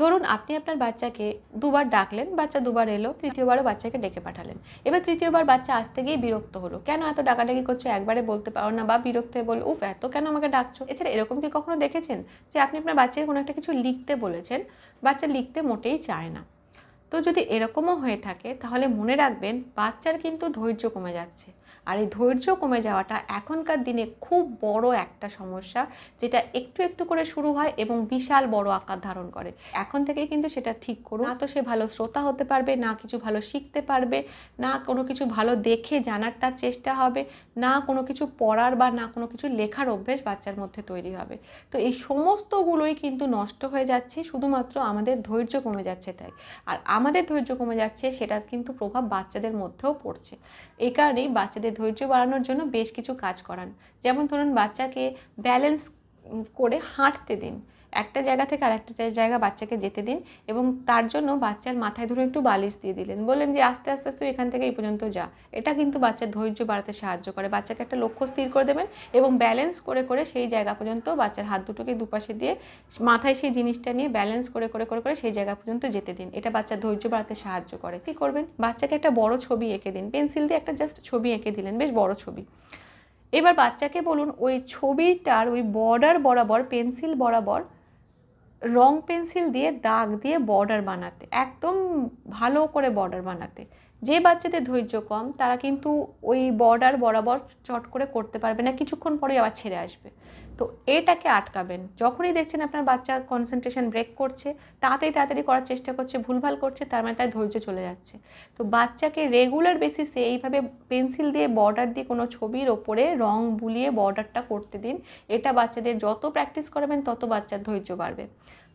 ধরুন আপনি আপনার বাচ্চাকে দুবার ডাকলেন, বাচ্চা দুবার এলো, তৃতীয়বারও বাচ্চাকে ডেকে পাঠালেন। এবার তৃতীয়বার বাচ্চা আসতে গিয়ে বিরক্ত হলো। কেন এত ডাকাডাকি করছ? একবারে বলতে পারো না বা বিরক্ত হয়ে বলল, উফ, এত কেন আমাকে ডাকছো? এছাড়া এরকম কি কখনো দেখেছেন যে আপনি আপনার বাচ্চাকে কোনো একটা কিছু লিখতে বলেছেন? বাচ্চা লিখতে মোটেই চায় না। তো যদি এরকমও হয়ে থাকে, তাহলে মনে রাখবেন বাচ্চার কিন্তু ধৈর্য কমে যাচ্ছে। আর এই ধৈর্য কমে যাওয়াটা এখনকার দিনে খুব বড় একটা সমস্যা, যেটা একটু একটু করে শুরু হয় এবং বিশাল বড় আকার ধারণ করে। এখন থেকেই কিন্তু সেটা ঠিক করুন। না তো সে ভালো শ্রোতা হতে পারবে, না কিছু ভালো শিখতে পারবে, না কোনো কিছু ভালো দেখে জানার তার চেষ্টা হবে, না কোনো কিছু পড়ার বা না কোনো কিছু লেখার অভ্যেস বাচ্চার মধ্যে তৈরি হবে। তো এই সমস্তগুলোই কিন্তু নষ্ট হয়ে যাচ্ছে, শুধুমাত্র আমাদের ধৈর্য কমে যাচ্ছে তাই। আর আমাদের ধৈর্য কমে যাচ্ছে সেটা কিন্তু প্রভাব বাচ্চাদের মধ্যেও পড়ছে। এই কারণেই বাচ্চাদের ধৈর্য বাড়ানোর জন্য বেশ কিছু কাজ করান। যেমন ধরুন বাচ্চাকে ব্যালেন্স করে হাঁটতে দিন। একটা জায়গা থেকে আরেকটা জায়গা বাচ্চাকে যেতে দিন এবং তার জন্য বাচ্চার মাথায় ধরে একটু বালিশ দিয়ে দিলেন। বললেন যে, আস্তে আস্তে আস্তে এখান থেকে এই পর্যন্ত যা। এটা কিন্তু বাচ্চার ধৈর্য বাড়াতে সাহায্য করে। বাচ্চাকে একটা লক্ষ্য স্থির করে দেবেন এবং ব্যালেন্স করে করে সেই জায়গা পর্যন্ত বাচ্চার হাত দুটোকে দুপাশে দিয়ে মাথায় সেই জিনিসটা নিয়ে ব্যালেন্স করে করে করে করে সেই জায়গা পর্যন্ত যেতে দিন। এটা বাচ্চার ধৈর্য বাড়াতে সাহায্য করে। কী করবেন? বাচ্চাকে একটা বড় ছবি এঁকে দিন। পেন্সিল দিয়ে একটা জাস্ট ছবি এঁকে দিলেন, বেশ বড় ছবি। এবার বাচ্চাকে বলুন, ওই ছবিটার ওই বর্ডার বরাবর পেন্সিল বরাবর রং পেন্সিল দিয়ে দাগ দিয়ে বর্ডার বানাতে, একদম ভালো করে বর্ডার বানাতে। যে বাচ্চাদের ধৈর্য কম, তারা কিন্তু ওই বর্ডার বরাবর চট করে করতে পারবে না, কিছুক্ষণ পরে আবার ছেড়ে আসবে। তো এটাকে আটকাবেন। যখনই দেখছেন আপনার বাচ্চা কনসেন্ট্রেশন ব্রেক করছে তাড়াতাড়ি তাড়াতাড়ি করার চেষ্টা করছে, ভুলভাল করছে, তার মানে তাই ধৈর্য চলে যাচ্ছে। তো বাচ্চাকে রেগুলার বেসিসে এইভাবে পেন্সিল দিয়ে বর্ডার দিয়ে কোনো ছবির ওপরে রং বুলিয়ে বর্ডারটা করতে দিন। এটা বাচ্চাদের যত প্র্যাকটিস করাবেন, তত বাচ্চার ধৈর্য বাড়বে।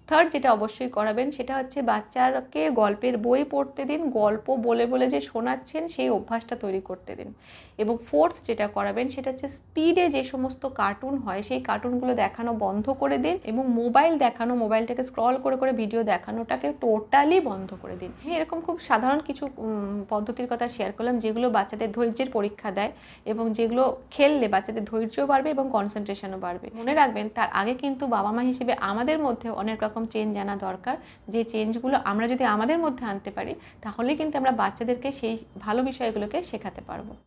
থার্ড যেটা অবশ্যই করাবেন সেটা হচ্ছে বাচ্চাকে গল্পের বই পড়তে দিন, গল্প বলে বলে যে শোনাচ্ছেন সেই অভ্যাসটা তৈরি করতে দিন। এবং ফোর্থ যেটা করাবেন সেটা হচ্ছে স্পিডে যে সমস্ত কার্টুন হয় সেই কার্টুনগুলো দেখানো বন্ধ করে দিন এবং মোবাইল দেখানো মোবাইলটাকে স্ক্রল করে করে ভিডিও দেখানোটাকে টোটালি বন্ধ করে দিন। হ্যাঁ এরকম খুব সাধারণ কিছু পদ্ধতির কথা শেয়ার করলাম যেগুলো বাচ্চাদের ধৈর্যের পরীক্ষা দেয় এবং যেগুলো খেললে বাচ্চাদের ধৈর্য বাড়বে এবং কনসেন্ট্রেশনও বাড়বে। মনে রাখবেন তার আগে কিন্তু বাবা মা হিসেবে আমাদের মধ্যে অনেক রকম চেঞ্জ আনা দরকার। যে চেঞ্জগুলো আমরা যদি আমাদের মধ্যে আনতে পারি তাহলে কিন্তু আমরা বাচ্চাদেরকে সেই ভালো বিষয়গুলোকে শেখাতে পারব।